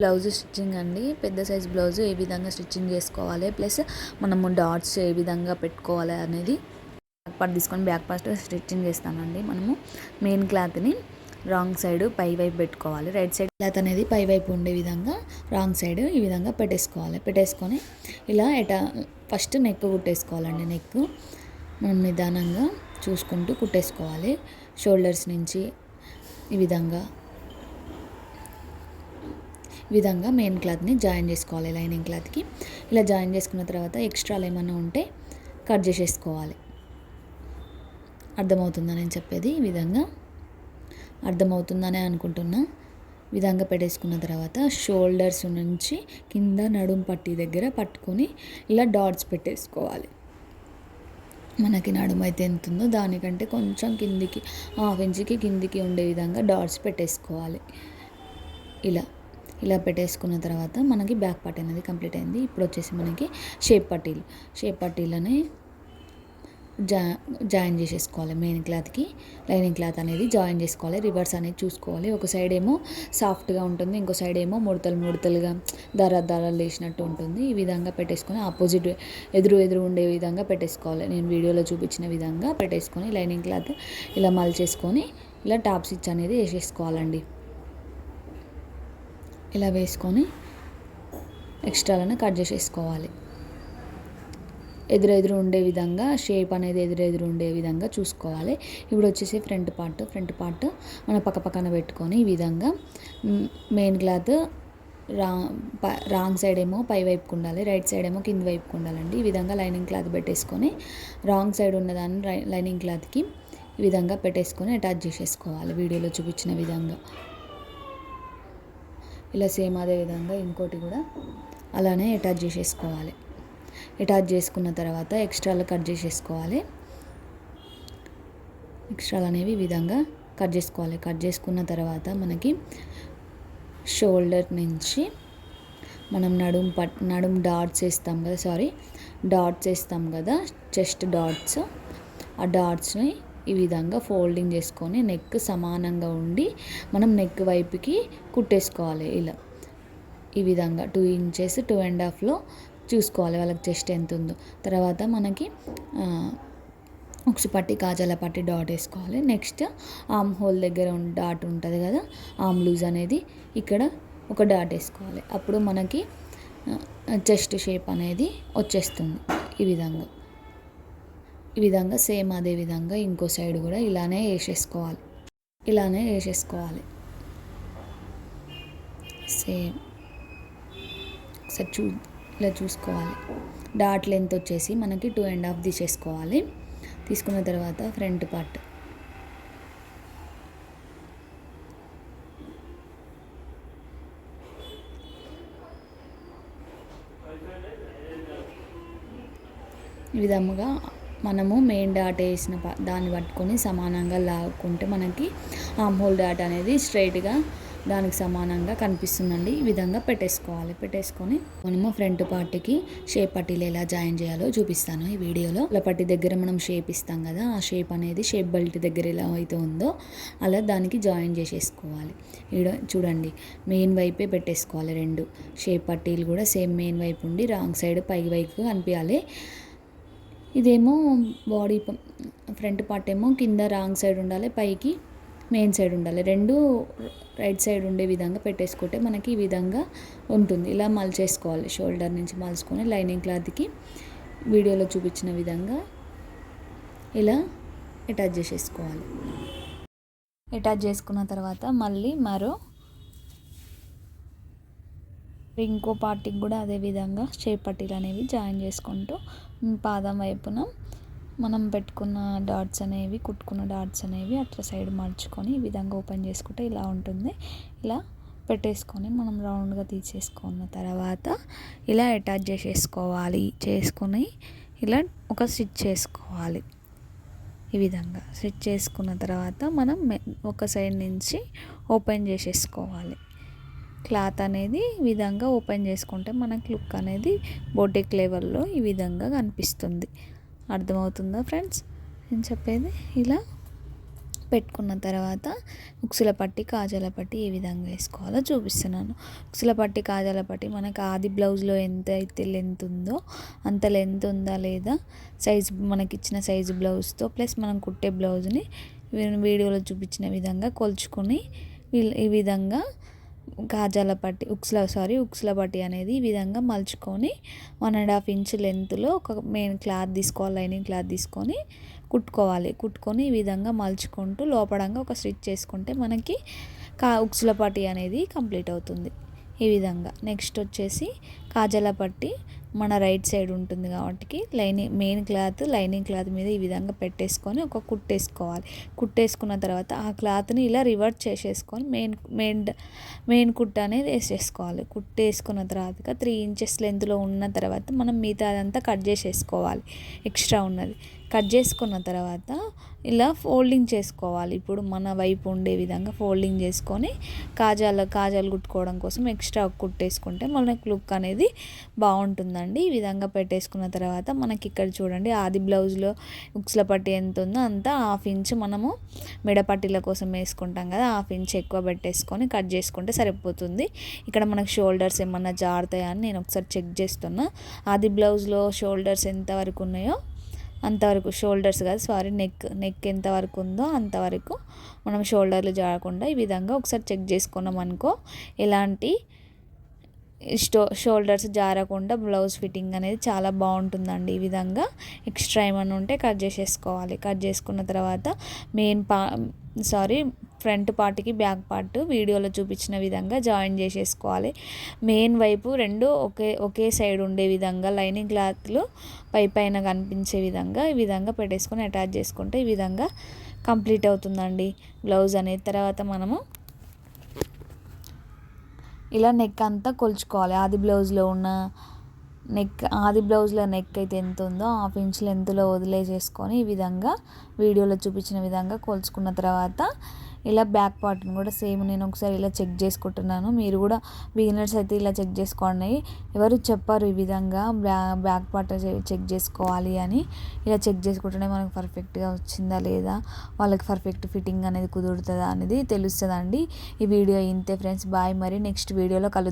Blouse stitching అండి. పెద్ద size blouse ఏ విధంగా స్టిచ్చింగ్ చేసుకోవాలి. ప్లస్ మనము డాట్స్ ఏ విధంగా పెట్టుకోవాలి అనేది బ్యాక్ పార్ట్ తీసుకొని బ్యాక్ పార్ట్ స్టిచ్చింగ్ చేస్తామండి. మనము మెయిన్ క్లాత్ని రాంగ్ సైడ్ పై వైపు పెట్టుకోవాలి. రైట్ సైడ్ క్లాత్ అనేది పై వైపు ఉండే విధంగా రాంగ్ సైడ్ ఈ విధంగా పెట్టేసుకోవాలి. పెట్టేసుకొని ఇలా ఎటా ఫస్ట్ నెక్ కుట్టేసుకోవాలండి. నెక్ మనం నిదానంగా చూసుకుంటూ కుట్టేసుకోవాలి. షోల్డర్స్ నుంచి ఈ విధంగా విధంగా మెయిన్ క్లాత్ని జాయిన్ చేసుకోవాలి లైనింగ్ క్లాత్కి ఇలా జాయిన్ చేసుకున్న తర్వాత ఎక్స్ట్రాలు ఏమైనా ఉంటే కట్ చేసేసుకోవాలి. అర్థమవుతుందా నేను చెప్పేది? ఈ విధంగా అర్థమవుతుందనే అనుకుంటున్నా. విధంగా పెట్టేసుకున్న తర్వాత షోల్డర్స్ నుంచి కింద నడుం పట్టి దగ్గర పట్టుకొని ఇలా డాట్స్ పెట్టేసుకోవాలి. మనకి నడుము అయితే ఎంత ఉందో దానికంటే కొంచెం కిందికి హాఫ్ ఇంచుకి కిందికి ఉండే విధంగా డాట్స్ పెట్టేసుకోవాలి. ఇలా. ఇలా పెట్టేసుకున్న తర్వాత మనకి బ్యాక్ పార్ట్ అనేది కంప్లీట్ అయింది. ఇప్పుడు వచ్చేసి మనకి షేప్ పట్టీలు. షేప్ పట్టీలని జా జాయిన్ చేసేసుకోవాలి. మెయిన్ క్లాత్కి లైనింగ్ క్లాత్ అనేది జాయిన్ చేసుకోవాలి. రివర్స్ అనేది చూసుకోవాలి. ఒక సైడ్ ఏమో సాఫ్ట్గా ఉంటుంది ఇంకో సైడ్ ఏమో ముడతలు ముడతలుగా దార దారాలు వేసినట్టు ఉంటుంది. ఈ విధంగా పెట్టేసుకొని ఆపోజిట్ ఎదురు ఎదురు ఉండే విధంగా పెట్టేసుకోవాలి. నేను వీడియోలో చూపించిన విధంగా పెట్టేసుకొని లైనింగ్ క్లాత్ ఇలా మలిచేసుకొని ఇలా టాప్ స్టిచ్ అనేది వేసేసుకోవాలండి. ఇలా వేసుకొని ఎక్స్ట్రాలను కట్ చేసేసుకోవాలి. ఎదురెదురు ఉండే విధంగా షేప్ అనేది ఎదురెదురు ఉండే విధంగా చూసుకోవాలి. ఇప్పుడు వచ్చేసి ఫ్రంట్ పార్ట్ ఫ్రంట్ పార్ట్ మన పక్క పక్కన పెట్టుకొని ఈ విధంగా మెయిన్ క్లాత్ రా రాంగ్ సైడ్ ఏమో పై వైపుకు ఉండాలి రైట్ సైడ్ ఏమో కింది వైపుకు ఉండాలండి. ఈ విధంగా లైనింగ్ క్లాత్ పెట్టేసుకొని రాంగ్ సైడ్ ఉన్నదాన్ని లైనింగ్ క్లాత్కి ఈ విధంగా పెట్టేసుకొని అటాచ్ చేసేసుకోవాలి వీడియోలో చూపించిన విధంగా. ఇలా సేమ్ అదే విధంగా ఇంకోటి కూడా అలానే అటాచ్ చేసేసుకోవాలి. అటాచ్ చేసుకున్న తర్వాత ఎక్స్ట్రాలు కట్ చేసేసుకోవాలి. ఎక్స్ట్రాలు అనేవి ఈ విధంగా కట్ చేసుకోవాలి. కట్ చేసుకున్న తర్వాత మనకి షోల్డర్ నుంచి మనం నడుం పట్ నడుం డాట్స్ వేస్తాం కదా సారీ డాట్స్ వేస్తాం కదా చెస్ట్ డాట్స్ ఆ డాట్స్ని ఈ విధంగా ఫోల్డింగ్ చేసుకొని నెక్ సమానంగా ఉండి మనం నెక్ వైపుకి కుట్టేసుకోవాలి ఇలా. ఈ విధంగా టూ ఇంచెస్ టూ అండ్ హాఫ్లో చూసుకోవాలి వాళ్ళకి చెస్ట్ ఎంత ఉందో. తర్వాత మనకి ఒకసి పట్టి కాజాల పట్టి డాట్ వేసుకోవాలి. నెక్స్ట్ ఆమ్ హోల్ దగ్గర డాట్ ఉంటుంది కదా ఆమ్ లూజ్ అనేది ఇక్కడ ఒక డాట్ వేసుకోవాలి. అప్పుడు మనకి చెస్ట్ షేప్ అనేది వచ్చేస్తుంది ఈ విధంగా. ఈ విధంగా సేమ్ అదే విధంగా ఇంకో సైడ్ కూడా ఇలానే వేసేసుకోవాలి. ఇలానే వేసేసుకోవాలి. సేమ్. ఒకసారి చూ ఇలా చూసుకోవాలి. డాట్ లెంత్ వచ్చేసి మనకి టూ అండ్ హాఫ్ తీసేసుకోవాలి. తీసుకున్న తర్వాత ఫ్రంట్ పార్ట్. ఈ విధముగా మనము మెయిన్ డాట్ వేసిన దాన్ని పట్టుకొని సమానంగా లాక్కుంటే మనకి ఆమ్ హోల్ డాట్ అనేది స్ట్రైట్గా దానికి సమానంగా కనిపిస్తుందండి. ఈ విధంగా పెట్టేసుకోవాలి. పెట్టేసుకొని మనము ఫ్రంట్ పార్ట్కి షేప్ పట్టీలు ఎలా జాయిన్ చేయాలో చూపిస్తాను ఈ వీడియోలో. అలా పట్టి దగ్గర మనం షేప్ ఇస్తాం కదా ఆ షేప్ అనేది షేప్ బెల్ట్ దగ్గర ఎలా అయితే ఉందో అలా దానికి జాయిన్ చేసేసుకోవాలి. ఈడ చూడండి మెయిన్ వైపే పెట్టేసుకోవాలి రెండు. షేప్ పట్టీలు కూడా సేమ్ మెయిన్ వైపు ఉండి రాంగ్ సైడ్ పై వైపు కనిపించాలి. ఇదేమో బాడీ ఫ్రంట్ పార్ట్ ఏమో కింద రాంగ్ సైడ్ ఉండాలి పైకి మెయిన్ సైడ్ ఉండాలి. రెండు రైట్ సైడ్ ఉండే విధంగా పెట్టేసుకుంటే మనకి ఈ విధంగా ఉంటుంది. ఇలా మలచేసుకోవాలి షోల్డర్ నుంచి మలుచుకొని లైనింగ్ క్లాత్కి వీడియోలో చూపించిన విధంగా ఇలా అటాచ్ చేసేసుకోవాలి. అటాచ్ చేసుకున్న తర్వాత మళ్ళీ మరో ఇంకో పార్టీకి కూడా అదే విధంగా షేప్ పట్టీలు అనేవి జాయిన్ చేసుకుంటూ పాదం వైపున మనం పెట్టుకున్న డాట్స్ అనేవి కుట్టుకున్న డాట్స్ అనేవి అట్లా సైడ్ మర్చుకొని ఈ విధంగా ఓపెన్ చేసుకుంటే ఇలా ఉంటుంది. ఇలా పెట్టేసుకొని మనం రౌండ్గా తీసేసుకున్న తర్వాత ఇలా అటాచ్ చేసేసుకోవాలి. చేసుకొని ఇలా ఒక స్టిచ్ చేసుకోవాలి. ఈ విధంగా స్టిచ్ చేసుకున్న తర్వాత మనం ఒక సైడ్ నుంచి ఓపెన్ చేసేసుకోవాలి. క్లాత్ అనేది ఈ విధంగా ఓపెన్ చేసుకుంటే మనకి లుక్ అనేది బొటిక్ లెవెల్లో ఈ విధంగా కనిపిస్తుంది. అర్థమవుతుందా ఫ్రెండ్స్? నేను చెప్పేది ఇలా పెట్టుకున్న తర్వాత ఉక్సుల పట్టి కాజాల పట్టి ఏ విధంగా వేసుకోవాలో చూపిస్తున్నాను. ఉక్సుల పట్టి కాజాల పట్టి మనకు ఆది బ్లౌజ్లో ఎంత అయితే లెంత్ ఉందో అంత లెంత్ ఉందా లేదా సైజు మనకి ఇచ్చిన సైజు బ్లౌజ్తో ప్లస్ మనం కుట్టే బ్లౌజ్ని వీడియోలో చూపించిన విధంగా కొలుచుకొని ఈ విధంగా కాజాల పట్టి ఉక్స్ల సారీ ఉక్స్ల పట్టి అనేది ఈ విధంగా మలుచుకొని వన్ అండ్ హాఫ్ ఇంచ్ లెంత్లో ఒక మెయిన్ క్లాత్ తీసుకోవాలి లైనింగ్ క్లాత్ తీసుకొని కుట్టుకోవాలి. కుట్టుకొని ఈ విధంగా మలుచుకుంటూ లోపడంగా ఒక స్టిచ్ చేసుకుంటే మనకి కా ఉక్సుల పట్టి అనేది కంప్లీట్ అవుతుంది. ఈ విధంగా. నెక్స్ట్ వచ్చేసి కాజల పట్టి మన రైట్ సైడ్ ఉంటుంది కాబట్టి lining main cloth lining cloth మీద ఈ విధంగా పెట్టేసుకొని ఒక కుట్టేసుకోవాలి. కుట్టేసుకున్న తర్వాత ఆ క్లాత్ని ఇలా రివర్ట్ చేసేసుకొని మెయిన్ మెయిన్ మెయిన్ కుట్ట అనేది వేసేసుకోవాలి. కుట్టేసుకున్న తర్వాత త్రీ ఇంచెస్ లెంత్లో ఉన్న తర్వాత మనం మిగతా అదంతా కట్ చేసేసుకోవాలి. ఎక్స్ట్రా ఉన్నది. కట్ చేసుకున్న తర్వాత ఇలా ఫోల్డింగ్ చేసుకోవాలి. ఇప్పుడు మన వైపు ఉండే విధంగా ఫోల్డింగ్ చేసుకొని కాజాలు కాజాలు కుట్టుకోవడం కోసం ఎక్స్ట్రా కుట్టేసుకుంటే మనకి లుక్ అనేది బాగుంటుందండి. ఈ విధంగా పెట్టేసుకున్న తర్వాత మనకి ఇక్కడ చూడండి ఆది బ్లౌజ్లో ఉక్స్ల పట్టి ఎంత ఉందో అంత హాఫ్ ఇంచ్ మనము మెడపట్టీల కోసం వేసుకుంటాం కదా హాఫ్ ఇంచ్ ఎక్కువ పెట్టేసుకొని కట్ చేసుకుంటే సరిపోతుంది. ఇక్కడ మనకు షోల్డర్స్ ఏమన్నా జారుతాయా అని నేను ఒకసారి చెక్ చేస్తున్నా. ఆది బ్లౌజ్లో షోల్డర్స్ ఎంత వరకు ఉన్నాయో అంతవరకు షోల్డర్స్ కాదు సారీ నెక్ నెక్ ఎంతవరకు ఉందో అంతవరకు మనం షోల్డర్లు జారకుండా ఈ విధంగా ఒకసారి చెక్ చేసుకున్నాం అనుకో ఎలాంటి స్టో షోల్డర్స్ జారకుండా బ్లౌజ్ ఫిట్టింగ్ అనేది చాలా బాగుంటుందండి. ఈ విధంగా ఎక్స్ట్రా ఏమైనా ఉంటే కట్ చేసేసుకోవాలి. కట్ చేసుకున్న తర్వాత మెయిన్ పా సారీ ఫ్రంట్ పార్ట్కి బ్యాక్ పార్ట్ వీడియోలో చూపించిన విధంగా జాయిన్ చేసేసుకోవాలి. మెయిన్ వైపు రెండు ఒకే ఒకే సైడ్ ఉండే విధంగా లైనింగ్ క్లాత్లు పై పైన కనిపించే విధంగా ఈ విధంగా పెట్టేసుకొని అటాచ్ చేసుకుంటే ఈ విధంగా కంప్లీట్ అవుతుందండి. బ్లౌజ్ అనేది తర్వాత మనము ఇలా నెక్ అంతా కొలుచుకోవాలి. ఆది బ్లౌజ్లో ఉన్న నెక్ ఆది బ్లౌజ్లో నెక్ అయితే ఎంత ఉందో హాఫ్ ఇంచ్ లెంత్లో వదిలేసేసుకొని ఈ విధంగా వీడియోలో చూపించిన విధంగా కొలుచుకున్న తర్వాత ఇలా బ్యాక్ పార్ట్ని కూడా సేమ్ నేను ఒకసారి ఇలా చెక్ చేసుకుంటున్నాను. మీరు కూడా బిగినర్స్ అయితే ఇలా చెక్ చేసుకోండి. ఎవరు చెప్పారు ఈ విధంగా బ్యా బ్యాక్ పార్ట్ చెక్ చేసుకోవాలి అని? ఇలా చెక్ చేసుకుంటేనే మనకు పర్ఫెక్ట్గా వచ్చిందా లేదా? వాళ్ళకి పర్ఫెక్ట్ ఫిట్టింగ్ అనేది కుదురుతుందా అనేది తెలుస్తుందండి. ఈ వీడియో ఇంతే ఫ్రెండ్స్. బాయ్ మరి నెక్స్ట్ వీడియోలో కలుద్దాం.